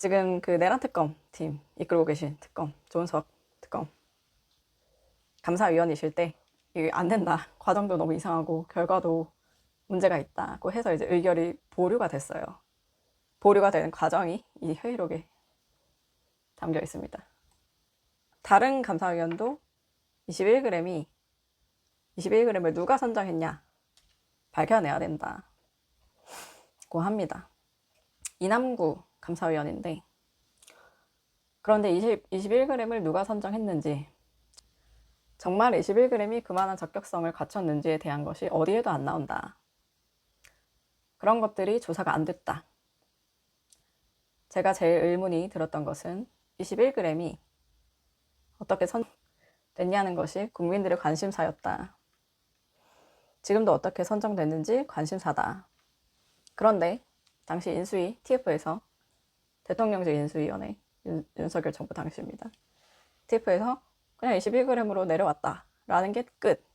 지금 그 내란 특검 팀 이끌고 계신 특검 조은석 특검 감사위원이실 때 이게 안 된다 과정도 너무 이상하고 결과도 문제가 있다고 해서 이제 의결이 보류가 됐어요. 보류가 되는 과정이 이 회의록에 담겨 있습니다. 다른 감사위원도 21g이 21g을 누가 선정했냐 밝혀내야 된다고 합니다. 이남구 감사위원인데 그런데 20, 21g을 누가 선정했는지 정말 21g이 그만한 적격성을 갖췄는지에 대한 것이 어디에도 안 나온다. 그런 것들이 조사가 안 됐다. 제가 제일 의문이 들었던 것은 21g이 어떻게 선됐냐는 것이 국민들의 관심사였다. 지금도 어떻게 선정됐는지 관심사다. 그런데 당시 인수위 TF에서 대통령제 인수위원회 윤, 윤석열 정부 당시입니다. TF에서 그냥 21g으로 내려왔다라는 게 끝.